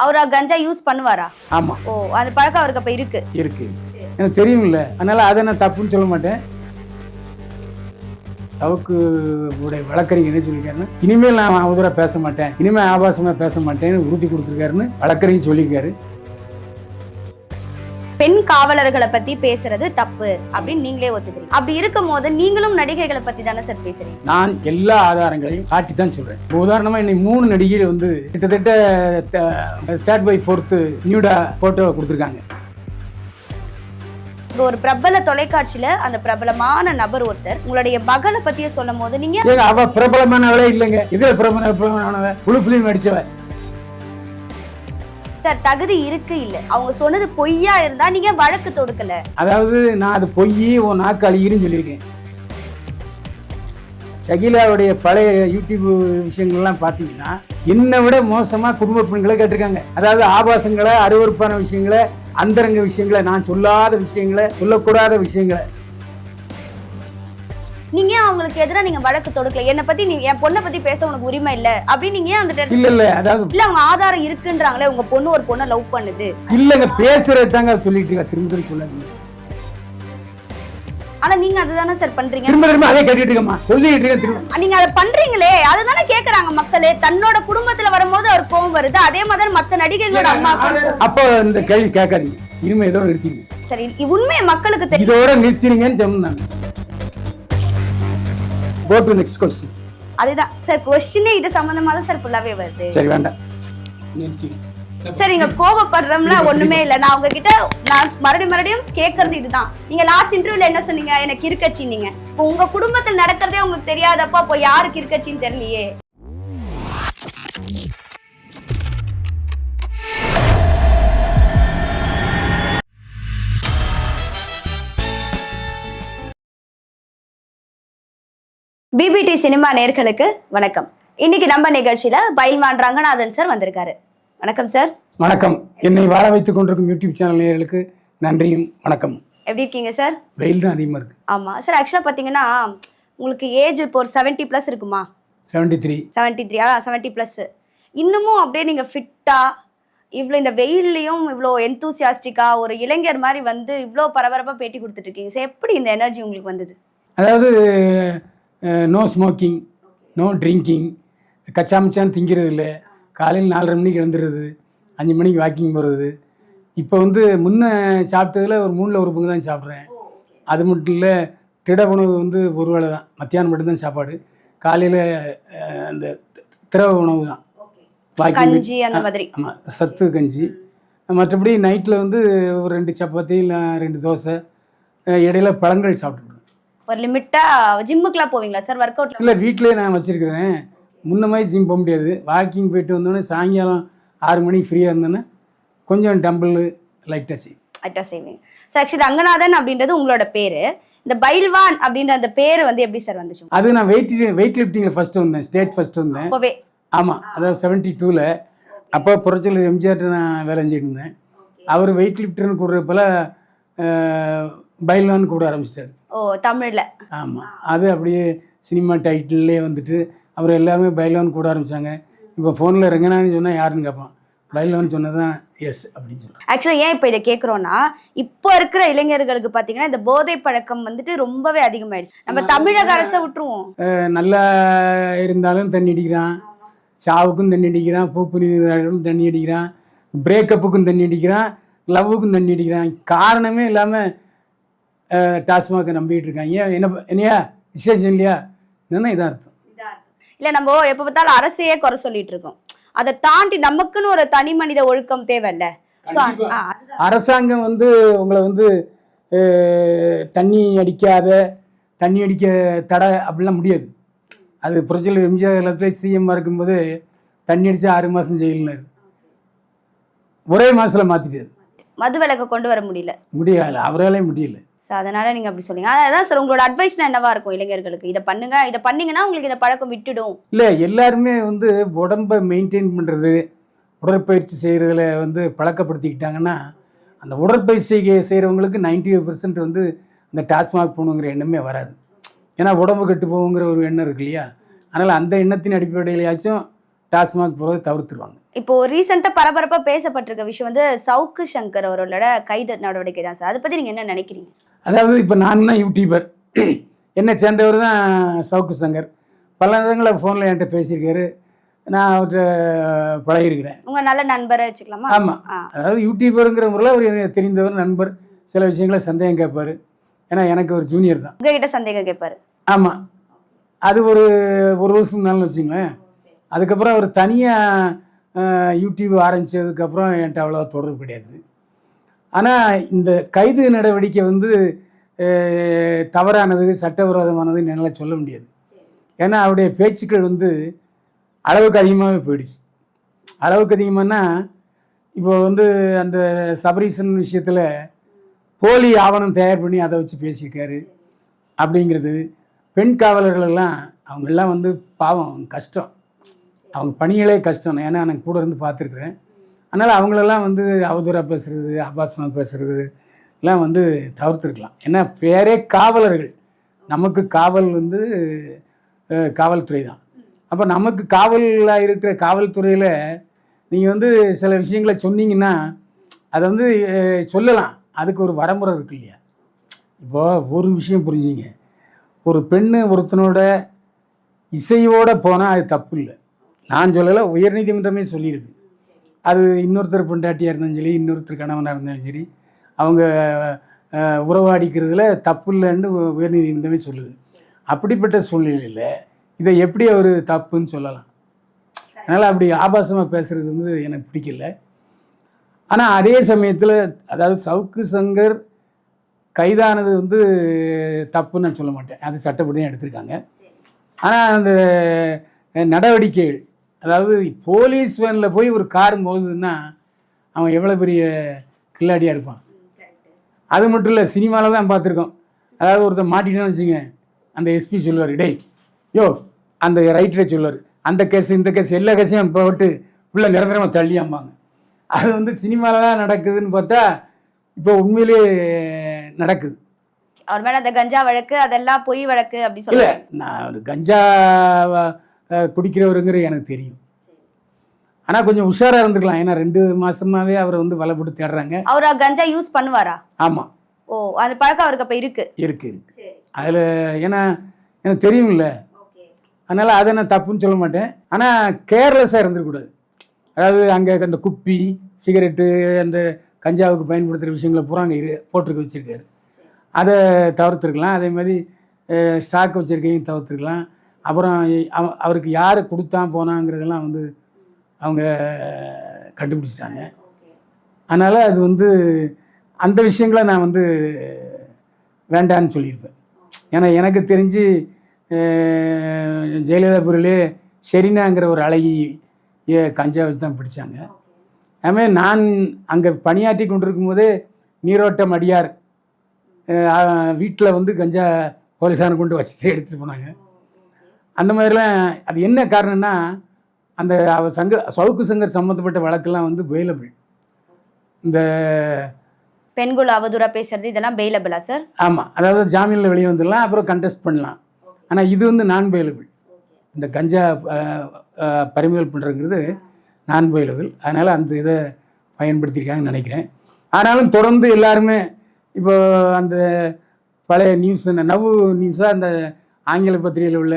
அவர் கஞ்சா use பண்ணுவாரா? ஆமாம் ஓ அந்த பழக்கம் அவருக்கு அப்ப இருக்கு. இருக்கு. எனக்கு தெரியும்ல. அதனால அதை நான் தப்புன்னு சொல்ல மாட்டேன். தவக்கு உடைய வழக்கறிஞர் என்ன சொல்லியிருக்காருன்னு இனிமேல் நான் அவதூறாக பேச மாட்டேன். இனிமேல் ஆபாசமாக பேச மாட்டேன்னு உறுதி கொடுத்துருக்காருன்னு வழக்கறிஞர் சொல்லியிருக்காரு. பெண் காவலர்களை பத்தி பேசுறது தப்பு அப்படின்னு நீங்களே ஒத்துக்கிறீங்க. அப்படி இருக்கும் போது நீங்களும் நடிகைகளை பத்தி தானே சார் பேசுறீங்க? நான் எல்லா ஆதாரங்களையும் காட்டி தான் சொல்கிறேன் இப்போ உதாரணமாக இன்னைக்கு மூணு நடிகைகள் வந்து கிட்டத்தட்ட தேர்ட் பை ஃபோர்த்து நியூடா ஃபோட்டோ கொடுத்துருக்காங்க. இப்போ ஒரு பிரபல தொலைக்காட்சியில அந்த பிரபலமான நபர் ஒருத்தர் உங்களுடைய மகளை பத்தியே சொல்லும் போது நீங்க அவ பிரபலமானவளே இல்லைங்க. இதில் பிரபல பிரபலமானவ? புழு ஃபிலிம் நடிச்சவ சார் தகுதி இருக்கு இல்ல. அவங்க சொன்னது பொய்யா இருந்தா நீங்க வழக்கு தொடுக்கல. அதாவது நான் அது பொய் உன் நாக்கு அழியிருன்னு சொல்லியிருக்கேன். ஷகிலாவுடைய பழைய யூடியூப் விஷயங்கள்லாம் பார்த்தீங்கன்னா என்னை விட மோசமாக குடும்ப பெண்களை கேட்டிருக்காங்க. அதாவது ஆபாசங்களை அருவருப்பான விஷயங்களை அந்தரங்க விஷயங்களை நான் சொல்லாத விஷயங்களை சொல்லக்கூடாத விஷயங்களை. நீங்க அவங்களுக்கு எதிராக நீங்க வழக்கு தொடுக்கல? என்னை பத்தி நீ என் பொண்ணை பத்தி பேச உனக்கு உரிமை இல்ல. அப்படின்னு நீங்க அந்த இல்லை இல்லை அதாவது இல்ல அவங்க ஆதாரம் இருக்குன்றாங்களே உங்க பொண்ணு ஒரு பொண்ணை லவ் பண்ணுது. இல்லைங்க பேசுறது தாங்க சொல்லிட்டு இருக்கா திரும்ப திரும்ப சொல்லாதீங்க. ஆனா நீங்க அதுதானே சார் பண்றீங்க? திரும்ப திரும்ப அதே கேட்டுட்டு இருக்கம்மா. சொல்லிட்டு திரும்ப. நீங்க அதை பண்றீங்களே அதுதானே கேக்குறாங்க மக்களே. தன்னோட குடும்பத்துல வரும்போது அவர் கோவம் வருது. அதே மாதிரி மத்த நடிகைகளோட அம்மா அப்போ இந்த கேள்வி கேட்காதீங்க. இனிமே இதோட நிறுத்திங்க சரி உண்மையை மக்களுக்கு தெரியும் இதோட நிறுத்திடுங்கன்னு சொன்னாங்க கோ டு நெக்ஸ்ட் கொஸ்டின் அதுதான். சார் கொஸ்டினே இது சம்பந்தமா தான் சார் ஃபுல்லாவே வருது. சரி வேண்டாம். சார் நீங்க கோபப்படுறோம்னா ஒண்ணுமே இல்ல. நான் உங்ககிட்ட நான் மறுபடியும் மறுபடியும் கேக்குறது இதுதான். நீங்க லாஸ்ட் இன்டர்வியூல என்ன சொன்னீங்க? எனக்கு இருக்கச்சி நீங்க. உங்க குடும்பத்துல நடக்கிறதே உங்களுக்கு தெரியாதப்போ அப்போ யாருக்கு இருக்கச்சின்னு தெரியலையே. பிபிடி சினிமா நேர்களுக்கு வணக்கம். இன்னைக்கு நம்ம நிகழ்ச்சியில பயில்வான் ரங்கநாதன் சார் வந்திருக்காரு. வணக்கம் சார். வணக்கம். என்னை வாழ வைத்துக் கொண்டிருக்கும் யூடியூப் சேனல் நேயர்களுக்கு நன்றியும் வணக்கம் எப்படி இருக்கீங்க சார்? வெயில் தான் அதிகமாக இருக்கு. ஆமா. சார் ஆக்சுவலா பாத்தீங்கன்னா உங்களுக்கு ஏஜ் இப்போ ஒரு செவன்ட்டி ப்ளஸ் இருக்குமா? செவன்டி த்ரீ செவன்ட்டி த்ரீ அதான் செவன்ட்டி ப்ளஸ் இன்னமும் அப்படியே நீங்கள் ஃபிட்டாக இவ்வளோ இந்த வெயில்லையும் இவ்வளோ எந்தூசியாஸ்டிக்காக ஒரு இளைஞர் மாதிரி வந்து இவ்வளோ பரபரப்பாக பேட்டி கொடுத்துட்டு இருக்கீங்க. சார் எப்படி இந்த எனர்ஜி உங்களுக்கு வந்தது? அதாவது நோ ஸ்மோக்கிங் நோ ட்ரிங்கிங் கச்சாமிச்சான்னு திங்கிறது இல்லை காலையில் நாலரை மணிக்கு எழுந்துறது அஞ்சு மணிக்கு வாக்கிங் போகிறது இப்போ வந்து முன்ன சாப்பிட்டதுல ஒரு மூணில் ஒரு பங்கு தான் சாப்பிட்றேன். அது மட்டும் இல்லை திட உணவு வந்து ஒரு வேளை தான். மத்தியானம் மட்டும்தான் சாப்பாடு. காலையில் அந்த திரவ உணவு தான். கஞ்சி அந்த மாதிரி. ஆமாம் சத்து கஞ்சி. மற்றபடி நைட்டில் வந்து ஒரு ரெண்டு சப்பாத்தி இல்லை ரெண்டு தோசை இடையில பழங்கள் சாப்பிட்டுருவேன் ஒரு லிமிட்டாக ஜிம்முக்குலாம் போவீங்களா சார் ஒர்க் அவுட்ல இல்லை வீட்டிலே நான் வச்சுருக்கிறேன். முன்ன மாதிரி ஜிம் போக முடியாது. வாக்கிங் போயிட்டு வந்தோடனே சாயங்காலம் ஆறு மணிக்கு ஃப்ரீயாக இருந்தோன்னே கொஞ்சம் டம்பிள் லைட்டாக செய்யும் அட்டா செய்வீங்க. சார் ஆக்சுவலி ரங்கநாதன் அப்படின்றது உங்களோட பேர். இந்த பைல்வான் அப்படின்ற அந்த பேர் வந்து எப்படி சார் வந்துச்சு? அது நான் வெயிட் வெயிட் லிஃப்டிங்கில் ஃபஸ்ட்டு வந்தேன். ஸ்டேட் ஃபஸ்ட்டு வந்தேன். அப்போவே. ஆமாம் அதாவது செவன்ட்டி டூவில் அப்போ புரட்சியில் எம்ஜிஆர்ட்ட நான் வேலை செஞ்சுட்டு இருந்தேன். அவர் வெயிட் லிஃப்டர்னு கூடுறப்பல பைல்வான் கூட ஆரம்பிச்சிட்டாரு. ஓ தமிழில். ஆமாம் அது அப்படியே சினிமா டைட்டில்லே வந்துட்டு அவர் எல்லாமே பைல்வான் கூட ஆரம்பித்தாங்க இப்போ ஃபோனில் ரங்கநாதன் சொன்னால் யாருன்னு கேட்பான் பைல்வான் சொன்னது தான் எஸ் அப்படின்னு சொல்கிறேன் ஆக்சுவலா ஏன் இப்போ இதை கேட்குறோன்னா இப்போ இருக்கிற இளைஞர்களுக்கு பார்த்தீங்கன்னா இந்த போதை பழக்கம் வந்துட்டு ரொம்பவே அதிகமாயிடுச்சு. நம்ம தமிழக அரசை விட்டுருவோம். நல்லா இருந்தாலும் தண்ணி அடிக்கிறான். சாவுக்கும் தண்ணி அடிக்கிறான் பூப்பு நீராடும் தண்ணி அடிக்கிறான் பிரேக்கப்புக்கும் தண்ணி அடிக்கிறான் லவ்வுக்கும் தண்ணி அடிக்கிறான். காரணமே இல்லாமல் டாஸ்மாகை நம்பிக்கிட்டு இருக்காங்க. என்ன என்னையா? விசேஷம் இல்லையா? என்ன இதான் அர்த்தம். இல்ல நம்ம எப்ப பார்த்தாலும் அரசையே குறை சொல்லிட்டு இருக்கோம். அதை தாண்டி நமக்குன்னு ஒரு தனி மனித ஒழுக்கம் தேவையில்ல. அரசாங்கம் வந்து உங்களை வந்து தண்ணி அடிக்காத தண்ணி அடிக்க தடை அப்படிலாம் முடியாது. அது புரட்சியில் எம்ஜிஆர் எல்லாத்துலேயும் சிஎம்மாக இருக்கும்போது தண்ணி அடித்தா ஆறு மாதம் ஜெயில்னாரு. ஒரே மாதத்தில் மாற்றிட்டாரு மது விலக்கை கொண்டு வர முடியல. முடியல அவராலே முடியல. ஸோ அதனால நீங்க அப்படி சொல்லுங்க அதான் சார் உங்களோட அட்வைஸ்னா என்னவா இருக்கும் இளைஞர்களுக்கு? இதை பண்ணுங்க. இதை பண்ணீங்கன்னா உங்களுக்கு இந்த பழக்கம் விட்டுடும். இல்லை எல்லாருமே வந்து உடம்பை மெயின்டைன் பண்ணுறது உடற்பயிற்சி செய்கிறதுல வந்து பழக்கப்படுத்திக்கிட்டாங்கன்னா அந்த உடற்பயிற்சி செய்கிறவங்களுக்கு 95% வந்து இந்த டாஸ்மாக் போகணுங்கிற எண்ணமே வராது. ஏன்னா உடம்பு கெட்டு போகுங்கிற ஒரு எண்ணம் இருக்கு இல்லையா? அதனால் அந்த எண்ணத்தின் அடிப்படையிலையாச்சும் டாஸ்மாக் போகிறத தவிர்த்துருவாங்க. இப்போ ரீசெண்டா பரபரப்பா பேசப்பட்டிருக்க விஷயம் வந்து சவுக்கு சங்கர் அவரோட கைது நடவடிக்கை தான் சார் அதை பத்தி நீங்க என்ன நினைக்கிறீங்க? அதாவது இப்போ நான் தான் யூடியூபர் என்னை சேர்ந்தவர் தான் சவுக்கு சங்கர். பல நேரங்களில் ஃபோனில் என்கிட்ட பேசியிருக்காரு. நான் அவர்கிட்ட பழகிருக்கிறேன் உங்க நல்ல நண்பரை வச்சுக்கலாமா? ஆமாம். அதாவது யூடியூபருங்கிற முறையில் அவர் எனக்கு தெரிந்தவர் நண்பர் சில விஷயங்களை சந்தேகம் கேட்பார். ஏன்னா எனக்கு ஒரு ஜூனியர் தான். உங்ககிட்ட சந்தேகம் கேட்பாரு? ஆமாம் அது ஒரு ஒரு வருஷம் நாள்னு வச்சுங்களேன். அதுக்கப்புறம் அவர் தனியாக யூடியூப் ஆரம்பித்ததுக்கப்புறம் என்கிட்ட அவ்வளோவா தொடர்பு கிடையாது. ஆனால் இந்த கைது நடவடிக்கை வந்து தவறானது சட்டவிரோதமானதுன்னு என்னால் சொல்ல முடியாது. ஏன்னா அவருடைய பேச்சுக்கள் வந்து அளவுக்கு அதிகமாகவே போயிடுச்சு. அளவுக்கு அதிகமானா இப்போ வந்து அந்த சபரீசன் விஷயத்தில் போலி ஆவணம் தயார் பண்ணி அதை வச்சு பேசியிருக்காரு அப்படிங்கிறது பெண் காவலர்களெல்லாம் அவங்கெல்லாம் வந்து பாவம் கஷ்டம். அவங்க பணிகளே கஷ்டம். ஏன்னா நான் கூட இருந்து பார்த்துருக்குறேன். அதனால் அவங்களெல்லாம் வந்து அவதூறாக பேசுகிறது அபாசமாக பேசுகிறது எல்லாம் வந்து தவிர்த்துருக்கலாம். ஏன்னா பேரே காவலர்கள். நமக்கு காவல் வந்து காவல்துறை தான். அப்போ நமக்கு காவலாக இருக்கிற காவல்துறையில் நீங்கள் வந்து சில விஷயங்களை சொன்னீங்கன்னா அதை வந்து சொல்லலாம். அதுக்கு ஒரு வரமுறை இருக்கு இல்லையா? இப்போது ஒரு விஷயம் புரிஞ்சுங்க. ஒரு பெண்ணு ஒருத்தனோட இசையோட போனால் அது தப்பு இல்லை. நான் சொல்லலை உயர்நீதிமன்றமே சொல்லியிருக்கு. அது இன்னொருத்தர் பொண்டாட்டியாக இருந்தாலும் சரி இன்னொருத்தர் கணவனாக இருந்தாலும் சரி அவங்க உறவாடிக்கிறதுல தப்பு இல்லைன்னு உயர்நீதிமன்றமே சொல்லுது. அப்படிப்பட்ட சூழ்நிலையில் இதை எப்படி அவர் தப்புன்னு சொல்லலாம்? அதனால் அப்படி ஆபாசமாக பேசுகிறது வந்து எனக்கு பிடிக்கல. ஆனால் அதே சமயத்தில் அதாவது சவுக்கு சங்கர் கைதானது வந்து தப்புன்னு நான் சொல்ல மாட்டேன். அது சட்டப்படியாக எடுத்திருக்காங்க. ஆனால் அந்த நடவடிக்கைகள் அதாவது போலீஸ் வேனில் போய் ஒரு கார் மோதுதுன்னா அவன் எவ்வளோ பெரிய கில்லாடியாக இருப்பான். அது மட்டும் இல்லை சினிமாவில் தான் பார்த்துருக்கோம். அதாவது ஒருத்தர் மாட்டிட்டான்னு வச்சுங்க அந்த எஸ்பி சொல்லுவார் டேய் யோ அந்த ரைட்டரை சொல்லுவார் அந்த கேஸ் இந்த கேஸ் எல்லா கேஸையும் போட்டு உள்ள நிரந்தரமாக தள்ளியாம்பாங்க. அது வந்து சினிமாவில் தான் நடக்குதுன்னு பார்த்தா இப்போ உண்மையிலேயே நடக்குது. அவர் மேல அந்த கஞ்சா வழக்கு அதெல்லாம் பொய் வழக்கு அப்படி இல்லை சொல்ல நான் ஒரு கஞ்சா குடிக்கிறவருங்கிற எனக்கு தெரியும். ஆனால் கொஞ்சம் உஷாராக இருந்துக்கலாம். ஏன்னா ரெண்டு மாசமாவே அவரை வந்து வலை போட்டு தேடுறாங்க. அவர் கஞ்சா யூஸ் பண்ணுவாரா? ஆமாம் ஓ அந்த பழக்கம் அவருக்கு அப்ப இருக்கு. இருக்கு இருக்கு. அதில் ஏன்னா எனக்கு தெரியும்ல. அதனால் அதை நான் தப்புன்னு சொல்ல மாட்டேன். ஆனால் கேர்லெஸ்ஸாக இருந்துடக்கூடாது அதாவது அங்கே அந்த குப்பி சிகரெட்டு அந்த கஞ்சாவுக்கு பயன்படுத்துகிற விஷயங்களை பூரா அங்கே இரு போட்டிருக்க வச்சுருக்காரு. அதை தவிர்த்துருக்கலாம். அதே மாதிரி ஸ்டாக் வச்சுருக்கையும் தவிர்த்துருக்கலாம். அப்புறம் அவ- அவருக்கு யார் கொடுத்தான் போனாங்கிறதெல்லாம் வந்து அவங்க கண்டுபிடிச்சிட்டாங்க. அதனால் அது வந்து அந்த விஷயங்களை நான் வந்து வேண்டான்னு சொல்லியிருப்பேன். ஏன்னா எனக்கு தெரிஞ்சு அஹ், ஜெயலலிதாபுரிலே ஷெரினாங்கிற ஒரு அழகி கஞ்சா வச்சு தான் பிடிச்சாங்க. அதுமாதிரி நான் அங்கே பணியாற்றி கொண்டிருக்கும் போதே நீரோட்டம் அடியார் வீட்டில் வந்து கஞ்சா போலீஸாரை கொண்டு வச்சுட்டு எடுத்துகிட்டு போனாங்க. அந்த மாதிரிலாம் அது என்ன காரணம்னா அந்த அவ சங்க சவுக்கு சங்கர் சம்மந்தப்பட்ட வழக்கெல்லாம் வந்து பெயிலபிள் இந்த பெண்கள் அவதூறா பேசுறது இதெல்லாம் பெயிலபிளா சார் ஆமாம் அதாவது ஜாமீனில் வெளியே வந்துடலாம் அப்புறம் கண்டெஸ்ட் பண்ணலாம். ஆனால் இது வந்து நான் பெயிலபிள் இந்த கஞ்சா பறிமுதல் பண்ணுறங்கிறது நான் பெயிலபிள் அதனால் அந்த இதை பயன்படுத்தியிருக்காங்கன்னு நினைக்கிறேன். ஆனாலும் தொடர்ந்து எல்லாருமே இப்போ அந்த பழைய நியூஸ் நவ் நியூஸாக அந்த ஆங்கில பத்திரிகையில் உள்ள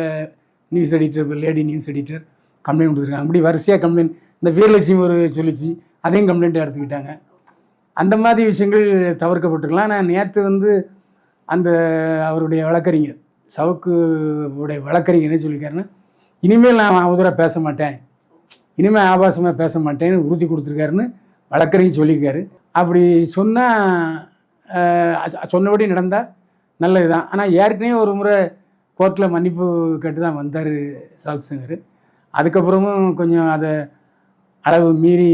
news editor lady news editor complaint கொடுத்துருக்காங்க. அப்படி வரிசையாக கம்ப்ளைண்ட் இந்த வீரலட்சுமி ஒரு சொல்லிச்சு அதையும் கம்ப்ளைண்ட்டை எடுத்துக்கிட்டாங்க. அந்த மாதிரி விஷயங்கள் தவிர்க்கப்பட்டிருக்கலாம். நான் நேற்று வந்து அந்த அவருடைய வழக்கறிஞர் சவுக்கு உடைய வழக்கறிஞர்னு என்ன சொல்லியிருக்காருன்னா இனிமேல் நான் அவதூறாக பேச மாட்டேன். இனிமேல் ஆபாசமாக பேச மாட்டேன்னு உறுதி கொடுத்துருக்காருன்னு வழக்கறிஞர் சொல்லியிருக்காரு. அப்படி சொன்னால் சொன்னபடி நடந்தால் நல்லது தான் ஆனால் ஏற்கனவே ஒரு முறை கோர்ட்டில் மன்னிப்பு கேட்டு தான் வந்தார் சவுக் சங்கர். அதுக்கப்புறமும் கொஞ்சம் அதை அளவு மீறி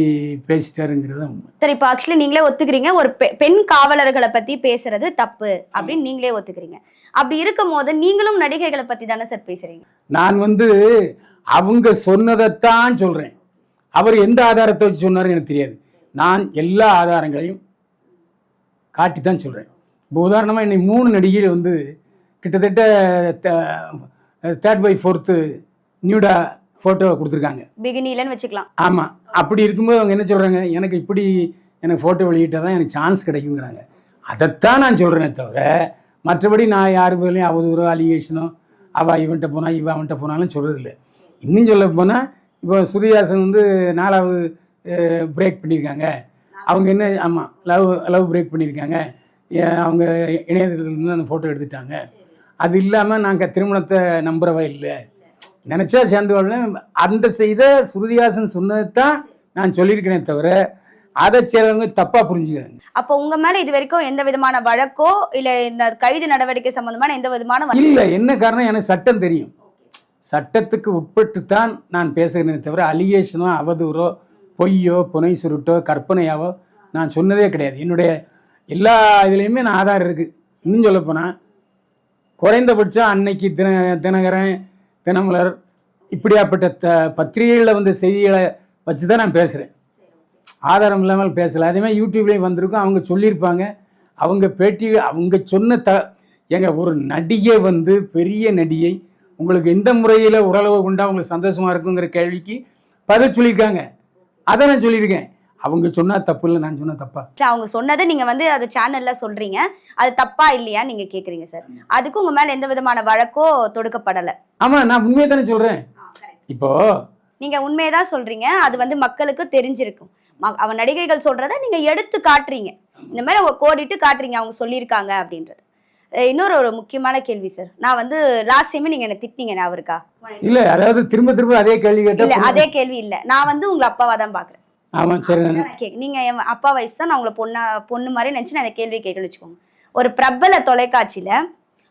பேசிட்டாருங்கிறது உண்மை. சரி இப்போ ஆக்சுவலி நீங்களே ஒத்துக்கிறீங்க. ஒரு பெ- பெண் காவலர்களை பத்தி பேசுறது தப்பு அப்படின்னு நீங்களே ஒத்துக்கிறீங்க. அப்படி இருக்கும் போது நீங்களும் நடிகைகளை பத்தி தானே சார் பேசுறீங்க? நான் வந்து அவங்க சொன்னதைத்தான் சொல்கிறேன் அவர் எந்த ஆதாரத்தை வச்சு சொன்னாருன்னு எனக்கு தெரியாது. நான் எல்லா ஆதாரங்களையும் காட்டி தான் சொல்கிறேன் இப்போ உதாரணமாக இன்னைக்கு மூணு நடிகைகள் வந்து கிட்டத்தட்ட தேர்ட் பை ஃபோர்த்து நியூடா ஃபோட்டோவை கொடுத்துருக்காங்க. பிகினிலன்னு வச்சுக்கலாம். ஆமாம் அப்படி இருக்கும்போது அவங்க என்ன சொல்கிறாங்க எனக்கு இப்படி எனக்கு ஃபோட்டோ வெளியிட்டால் தான் எனக்கு சான்ஸ் கிடைக்குங்கிறாங்க. அதைத்தான் நான் சொல்கிறேனே தவிர மற்றபடி நான் யார் பேர்லையும் அவதூறோ அலிகேஷனோ அவள் இவன்கிட்ட போனால் இவன் அவன்கிட்ட போனாலும் சொல்கிறதில்ல இன்னும் சொல்ல போனால் இப்போ சுதிஹாசன் வந்து நாலாவது பிரேக் பண்ணியிருக்காங்க. அவங்க என்ன ஆமாம் லவ் லவ் பிரேக் பண்ணியிருக்காங்க. அவங்க இணையதளத்துலேருந்து அந்த ஃபோட்டோ எடுத்துட்டாங்க. அது இல்லாமல் நாங்கள் திருமணத்தை நம்புறவா இல்லை. நினச்சா சேர்ந்து வாழலாம் அந்த செய்த சுருதிஹாசன் சொன்னது தான் நான் சொல்லியிருக்கேனே தவிர அதை சிலவங்க தப்பாக புரிஞ்சுக்கிறாங்க. அப்போ உங்க மேல இது வரைக்கும் எந்த விதமான வழக்கோ இல்ல இந்த கைது நடவடிக்கை சம்பந்தமான எந்த விதமான இல்லை என்ன காரணம்? எனக்கு சட்டம் தெரியும். சட்டத்துக்கு உட்பட்டு தான் நான் பேசுகிறேனே தவிர அலிகேஷனோ அவதூறோ பொய்யோ புனை சுருட்டோ கற்பனையாவோ நான் சொன்னதே கிடையாது. என்னுடைய எல்லா இதுலேயுமே நான் ஆதாரம் இருக்குது இன்னும் சொல்லப்போனால் குறைந்தபட்சம் அன்னைக்கு தின தினகரன் தினமலர் இப்படியாப்பட்ட த பத்திரிகைகளில் வந்த செய்திகளை வச்சு தான் நான் பேசுகிறேன் ஆதாரம் இல்லாமல் பேசலை. அதேமாதிரி யூடியூப்லேயும் வந்திருக்கும். அவங்க சொல்லியிருப்பாங்க. அவங்க பேட்டி அவங்க சொன்ன த எங்க ஒரு நடிகை வந்து பெரிய நடிகை உங்களுக்கு எந்த முறையில் உடலவு கொண்டா உங்களுக்கு சந்தோஷமாக இருக்குங்கிற கேள்விக்கு பதில் சொல்லியிருக்காங்க. அதை நான் சொல்லியிருக்கேன். அவங்க சொன்னால் தப்பு இல்லை நான் சொன்னால் தப்பா? அவங்க சொன்னதை நீங்க வந்து அது சேனல்ல சொல்றீங்க. அது தப்பா இல்லையா நீங்க கேக்குறீங்க சார். அதுக்கு உங்க மேல எந்த விதமான வழக்கோ தொடுக்கப்படல. ஆமாம் நான் உண்மையை தானே சொல்கிறேன் இப்போது நீங்க உண்மையதான் சொல்றீங்க. அது வந்து மக்களுக்கு தெரிஞ்சிருக்கும். அவன் நடிகைகள் சொல்றத நீங்க எடுத்து காட்டுறீங்க. இந்த மாதிரி அவங்க கோடிட்டு காட்டுறீங்க அவங்க சொல்லியிருக்காங்க அப்படின்றது. இன்னொரு ஒரு முக்கியமான கேள்வி சார். நான் வந்து லாஸ்ட் டைம் நீங்க என்ன திட்டிங்க நான் அவருக்கா இல்லை அதாவது திரும்ப திரும்ப அதே கேள்வி இல்ல கேட்டால் அதே கேள்வி இல்ல. நான் வந்து உங்களை அப்பாவா தான் பாக்குறேன். ஆமாம் சரி. நான் நான் கேக்க- நீங்க என் அப்பா வயசு தான் நான் உங்களை பொண்ணா பொண்ணு மாதிரி நினைச்சு நான் இந்த கேள்வி கேட்கணும்னு வச்சுக்கோங்க. ஒரு பிரபல தொலைக்காட்சியில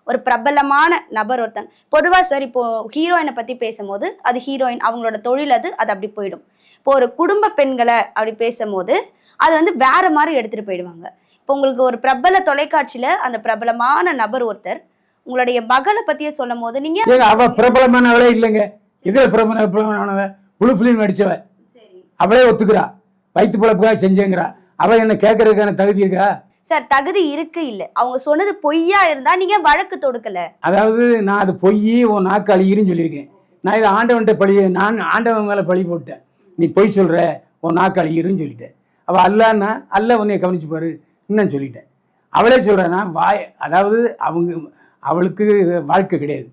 ஒரு பிரபலமான நபர் ஒருத்தன். பொதுவா சார் இப்போ ஹீரோயினை பத்தி பேசும்போது அது ஹீரோயின் அவங்களோட தொழில் அது அது அப்படி போயிடும். இப்போ ஒரு குடும்ப பெண்களை அப்படி பேசும்போது அது வந்து வேற மாதிரி எடுத்துட்டு போயிடுவாங்க. இப்போ உங்களுக்கு ஒரு பிரபல தொலைக்காட்சியில அந்த பிரபலமான நபர் ஒருத்தர் உங்களுடைய மகளை பத்தியே சொல்லும் போது நீங்க ஏங்க அவ பிரபலமானவளே இல்லைங்க. இதில் பிரபல பிரபலமானவ? புழு ஃபிலிம் நடிச்சவ அவளே ஒத்துக்கிறா. வயிற்று பிழப்புக்காக செஞ்சேங்கிறா. அவ என்ன கேட்கறதுக்கான தகுதி இருக்கா? சார் தகுதி இருக்கு இல்ல. அவங்க சொன்னது பொய்யா இருந்தா நீங்க வழக்கு தொடுக்கல? அதாவது நான் அது பொய் உன் நாக்கு அழியிருன்னு சொல்லியிருக்கேன். நான் இதை ஆண்டவன்கிட்ட பழி நான் ஆண்டவன் மேலே பழி போட்டேன். நீ பொய் சொல்கிற உன் நாக்கு அழியிருன்னு சொல்லிட்டேன். அவள் அல்லான்னா அல்ல உன்னைய கவனிச்சு பாரு இன்னும் சொல்லிட்டேன். அவளே சொல்கிறேன்னா வாய் அதாவது அவங்க அவளுக்கு வாழ்க்கை கிடையாது.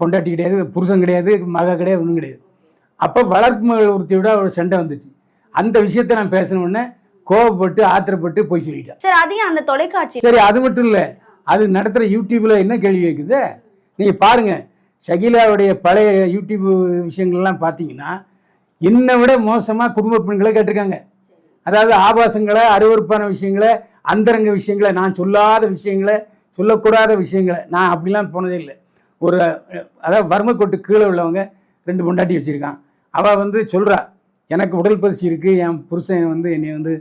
பொண்டாட்டி கிடையாது புருஷன் கிடையாது மக கிடையாது ஒன்றும் கிடையாது. அப்போ வளர்ப்பு மகள் ஒருத்தியோட அவள் சண்டை வந்துச்சு. அந்த விஷயத்தை நான் பேசணுன்னே கோவப்பட்டு ஆத்திரப்பட்டு போய் சொல்லிட்டேன். சார் அதையும் அந்த தொலைக்காட்சி சரி அது மட்டும் இல்லை. அது நடத்துகிற யூடியூப்பில் என்ன கேள்வி கேட்குது நீங்கள் பாருங்கள் ஷகிலாவுடைய பழைய யூடியூப் விஷயங்கள்லாம் பார்த்தீங்கன்னா என்னை விட மோசமாக குடும்ப பெண்களை கேட்டிருக்காங்க. அதாவது ஆபாசங்களை அருவருப்பான விஷயங்களை அந்தரங்க விஷயங்களை நான் சொல்லாத விஷயங்களை சொல்லக்கூடாத விஷயங்களை. நான் அப்படிலாம் போனதே இல்லை. ஒரு அதாவது வறுமைக்கோட்டு கீழே உள்ளவங்க ரெண்டு பொண்டாட்டி வச்சுருக்கான் அவள் வந்து சொல்கிறா எனக்கு உடல் பரிசு இருக்குது என் புருஷன் வந்து என்னை வந்து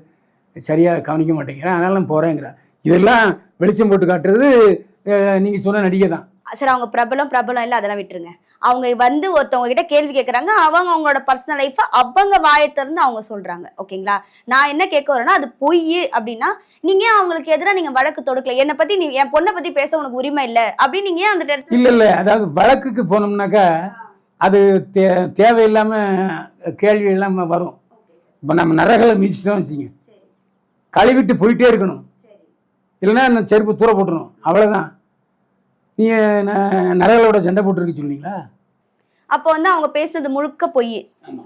சரியாக கவனிக்க மாட்டேங்கிறான் அதனால நான் போகிறேங்கிறா இதெல்லாம் வெளிச்சம் போட்டு காட்டுறது நீங்கள் சொன்ன நடிகை தான். சார் அவங்க பிரபலம் பிரபலம் இல்ல அதெல்லாம் விட்டுருங்க. அவங்க வந்து ஒருத்தவங்க கிட்ட கேள்வி கேட்கறாங்க அவங்க அவங்களோட பர்சனல் லைஃப் அவங்க வாயை திறந்து அவங்க சொல்றாங்க. ஓகேங்களா? நான் என்ன கேட்க வரேன்னா அது பொய் அப்படின்னா நீங்க ஏன் அவங்களுக்கு எதிராக நீங்க வழக்கு தொடுக்கல? என்னை பத்தி நீ என் பொண்ணை பத்தி பேச உனக்கு உரிமை இல்ல? அப்படின்னு நீங்க ஏன் அந்த இல்லை இல்லை அதாவது வழக்குக்கு போனோம்னாக்கா அது தே தேவையில்லாமல் கேள்வி இல்லாமல் வரும். இப்போ நம்ம நரகளை மிதிச்சிட்டோம் வச்சுங்க கழுவிட்டு போயிட்டே இருக்கணும். இல்லைன்னா அந்த செருப்பு தூர போட்டுருணும் அவ்வளோதான் நீங்கள் நரகளோட சண்டை போட்டுருக்கு சொன்னீங்களா அப்போ வந்து அவங்க பேசுனது முழுக்க பொய்.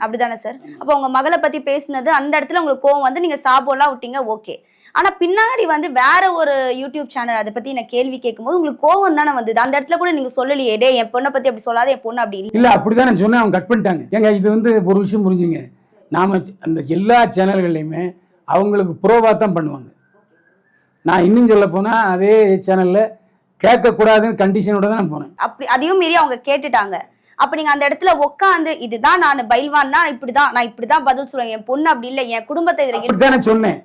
அப்படிதானே சார்? அப்போ உங்க மகளை பத்தி பேசுனது அந்த இடத்துல உங்களுக்கு கோவம் வந்து நீங்க சாபோலாம் விட்டீங்க ஓகே. ஆனா பின்னாடி வந்து வேற ஒரு யூடியூப் சேனல் அதை பத்தி நான் கேள்வி கேட்கும்போது உங்களுக்கு கோவம் தானே வந்தது? அந்த இடத்துல கூட நீங்க சொல்லலையே டே என் பொண்ணை பத்தி அப்படி சொல்லாத என் பொண்ணு அப்படி இல்லை. இல்லை அப்படி தான் நான் சொன்னேன் அவங்க கட் பண்ணிட்டாங்க. ஏங்க இது வந்து ஒரு விஷயம் புரிஞ்சுங்க. நாம் அந்த எல்லா சேனல்கள்லையுமே அவங்களுக்கு ப்ரோவாக தான் பண்ணுவாங்க. நான் இன்னும் சொல்ல போனால் அதே சேனலில் கேட்கக்கூடாதுன்னு கண்டிஷனோட தான் நான் போனேன். அப்படி அதையும் மீறி அவங்க கேட்டுட்டாங்க. அப்ப நீங்க அந்த இடத்துல உட்காந்து இதுதான் நான் பைல்வான்னா இப்படிதான் நான் இப்படிதான் பதில் சொல்லுவேன் என் பொண்ணு அப்படி இல்லை. என் குடும்பத்தை இதுல தான் சொன்னேன்.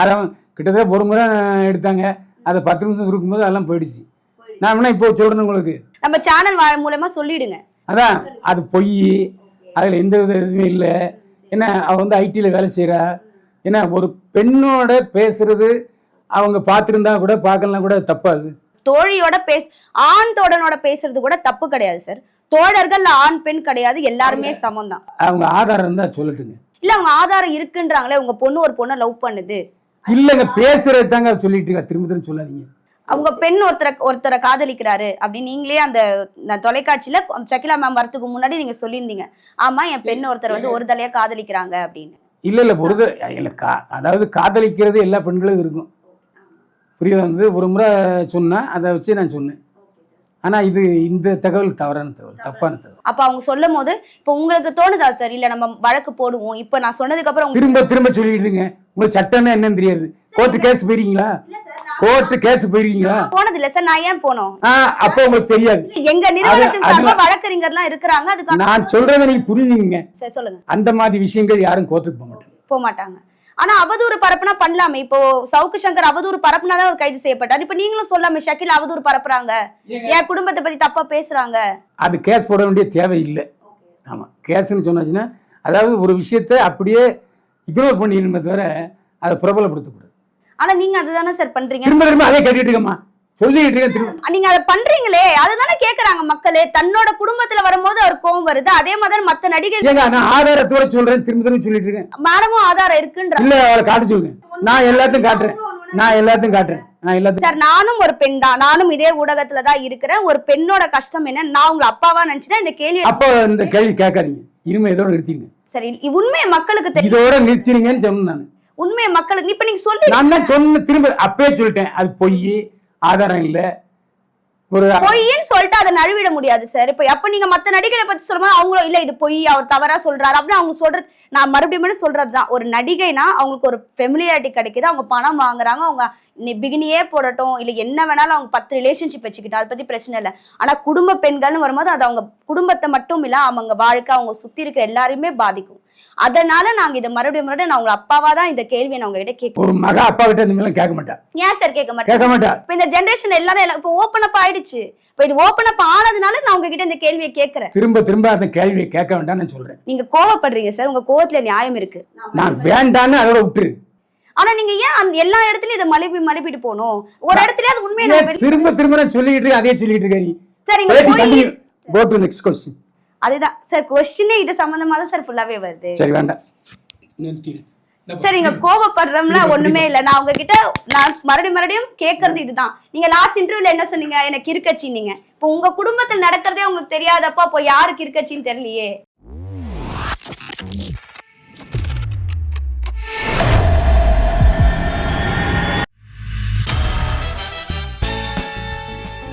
அதை கிட்டத்தட்ட ஒரு முறை எடுத்தாங்க. அதை பத்து நிமிஷம் இருக்கும்போது அதெல்லாம் போயிடுச்சு. நான் வேணா இப்போ சொல்கிறேன் உங்களுக்கு. நம்ம சேனல் மூலமா சொல்லிடுங்க. அதான் அது பொய். அதில் எந்த வித இதுவுமே இல்லை. என்ன அவள் வந்து ஐடியில் வேலை செய்கிறா என்ன ஒரு பெண்ணோட பேசுறது அவங்க பார்த்துருந்தா கூட பார்க்கலாம் கூட தப்பாது. தோழியோட பேச ஆண் தோழனோட பேசுறது கூட தப்பு கிடையாது சார். தோழர்கள் ஆண் பெண் கிடையாது எல்லாருமே சமம் தான் அவங்க ஆதாரம் இருந்தால் சொல்லட்டுங்க. இல்ல அவங்க ஆதாரம் இருக்குன்றாங்களே உங்க பொண்ணு ஒரு பொண்ணை லவ் பண்ணுது. இல்லைங்க பேசுறது தாங்க சொல்லிட்டு திரும்ப திரும்ப சொல்லாதீங்க. அவங்க பெண் ஒருத்தரை ஒருத்தரை காதலிக்கிறாரு அப்படின்னு நீங்களே அந்த தொலைக்காட்சியில சக்கிலா மேம் வரதுக்கு முன்னாடி நீங்க சொல்லியிருந்தீங்க. ஆமா என் பெண் ஒருத்தர் வந்து ஒரு தலையா காதலிக்கிறாங்க அப்படின்னு. இல்லை இல்லை ஒரு தடவை இல்லை கா அதாவது காதலிக்கிறது எல்லா பெண்களும் இருக்கும். புரியுதா வந்து? ஒரு முறை சொன்னேன் அதை வச்சு நான் சொன்னேன். ஆனால் இது இந்த தகவல் தவறான தகவல் தப்பான தகவல். அப்ப அவங்க சொல்லும் போது இப்ப உங்களுக்கு தோணுதா சார்? இல்ல நம்ம வழக்கு போடுவோம். இப்ப நான் சொன்னதுக்கு அப்புறம் உங்களுக்கு- திரும்ப திரும்ப சொல்லிட்டு இருங்க உங்களுக்கு சட்டம்னா என்னன்னு தெரியாது. கோர்ட்டு கேஸ் போயிருக்கீங்களா? கோர்ட்டு கேஸ் போயிருக்கீங்களா? போனது இல்ல சார் நான் ஏன் போனோம்? அப்போ உங்களுக்கு தெரியாது. எங்க நிறுவனத்துக்கு வழக்கறிஞர்லாம் இருக்கிறாங்க அதுக்கான நான் சொல்றதை நீங்க புரிஞ்சுங்க சார் சொல்லுங்க. அந்த மாதிரி விஷயங்கள் யாரும் கோர்ட்டுக்கு போக மாட்டாங்க. போக மாட்டாங்க. ஆனா அவதூறு பரப்புனா பண்ணலாமே. இப்போ சவுக்கு சங்கர் அவதூறு பரப்புனாதான் ஒரு கைது செய்யப்பட்டார். இப்ப நீங்களும் சொல்லாம ஷக்கில் அவதூறு பரப்புறாங்க. என் குடும்பத்தை பத்தி தப்பா பேசுறாங்க. அது கேஸ் போட வேண்டிய தேவை இல்லை ஆமாம் கேஸ்ன்னு சொன்னாச்சுன்னா அதாவது ஒரு விஷயத்தை அப்படியே இக்னோர் பண்ணிடணுமே தவிர அதை பிரபலப்படுத்தக்கூடாது. ஆனா நீங்க அதுதானே சார் பண்றீங்க? திரும்ப திரும்ப அதே கேட்டுட்டு இருக்கம்மா. சொல்லிட்டு நீங்க அதை பண்றீங்களே. அதுதானே கேக்குறாங்க மக்களே. தன்னோட குடும்பத்துல வரும்போது அவர் கோவம் வருது. அதே மாதிரி மத்த நடிகை ஏங்க நான் ஆதாரத்தோட சொல்றேன். திரும்ப திரும்ப சொல்லிட்டு இருக்கேன். மேடமும் ஆதாரம் இருக்குன்ற இல்ல அவளை காட்ட சொல்லுங்க. நான் எல்லாத்தையும் காட்டுறேன். நான் எல்லாத்தையும் காட்டுறேன். சார் நானும் ஒரு பெண் தான். நானும் இதே ஊடகத்துல தான் இருக்கிறேன். ஒரு பெண்ணோட கஷ்டம் என்ன? நான் உங்களை அப்பாவா நினைச்சுதான் இந்த கேள்வி அப்போ இந்த கேள்வி கேட்காதீங்க. இனிமே இதோட நிறுத்திங்க சரி உண்மையை மக்களுக்கு இதோட நிறுத்திடுங்கன்னு சொன்னேன் உண்மையை மக்களுக்கு இப்ப நீங்க சொல்லி நான் சொன்ன திரும்ப அப்பயே சொல்லிட்டேன். அது பொய். ஆதாரம் இல்லை. ஒரு பொய்ன்னு சொல்லிட்டு அதை நழுவிட முடியாது சார் இப்ப அப்ப நீங்க மத்த நடிகரை பத்தி சொல்லும்போது அவங்களும் இல்ல இது பொய் அவர் தவறா சொல்றாரு. அப்படின்னு அவங்க சொல்றது நான் மறுபடியும் சொல்றதுதான் ஒரு நடிகைனா அவங்களுக்கு ஒரு ஃபெமிலியாரிட்டி கிடைக்குது. அவங்க பணம் வாங்குறாங்க. அவங்க பிகினியே போடட்டும் இல்ல என்ன வேணாலும் அவங்க பத்து ரிலேஷன்ஷிப் வச்சுக்கிட்டோம் அதை பத்தி பிரச்சனை இல்லை. ஆனா குடும்ப பெண்கள்னு வரும்போது அது அவங்க குடும்பத்தை மட்டும் இல்ல அவங்க வாழ்க்கை அவங்க சுத்தி இருக்கிற எல்லாரையுமே பாதிக்கும். அதனால நாங்க இதை மறுபடியும் மறுபடியும் நான் உங்க அப்பாவா தான் இந்த கேள்வியை நான் உங்ககிட்ட கேட்க ஒரு மக அப்பா கிட்ட இந்த கேட்க மாட்டா. ஏன் சார் கேட்க மாட்டேன் கேட்க மாட்டா. இப்ப இந்த ஜெனரேஷன் எல்லாம் இப்ப ஓப்பன் அப் ஆயிடுச்சு. இப்ப இது ஓப்பன் அப் ஆனதுனால நான் உங்ககிட்ட இந்த கேள்வியை கேட்கறேன். திரும்ப திரும்ப அந்த கேள்வியை கேட்க வேண்டாம்னு சொல்றேன். நீங்க கோவப்படுறீங்க சார் உங்க கோவத்துல நியாயம் இருக்கு. நான் வேண்டான்னு அதோட விட்டுரு. ஆனா நீங்க ஏன் அந்த எல்லா இடத்துலயும் இதை மழுப்பி மழுப்பிட்டு போகணும்? ஒரு இடத்துல அது உண்மையை திரும்ப திரும்ப இருக்கேன் அதே சொல்லிட்டு இருக்கேன் நீ. சார் இங்க போய் continue go to next question அதுதான். சார் கொஸ்டினே இது சம்பந்தமா தான் சார் ஃபுல்லாவே வருது. சரி வேண்டாம். நிறுத்திடு. சார் இங்க கோவப்படுறோம்னா ஒண்ணுமே இல்ல. நான் உங்ககிட்ட நான் மறுபடியும் மறுபடியும் கேக்குறது இதுதான். நீங்க லாஸ்ட் இன்டர்வியூல என்ன சொன்னீங்க? எனக்கு இருக்கச்சின்னீங்க இப்போ உங்க குடும்பத்தில் நடக்கிறதே உங்களுக்கு தெரியாதப்போ அப்போ யாருக்கு இருக்கச்சின்னு தெரியலையே.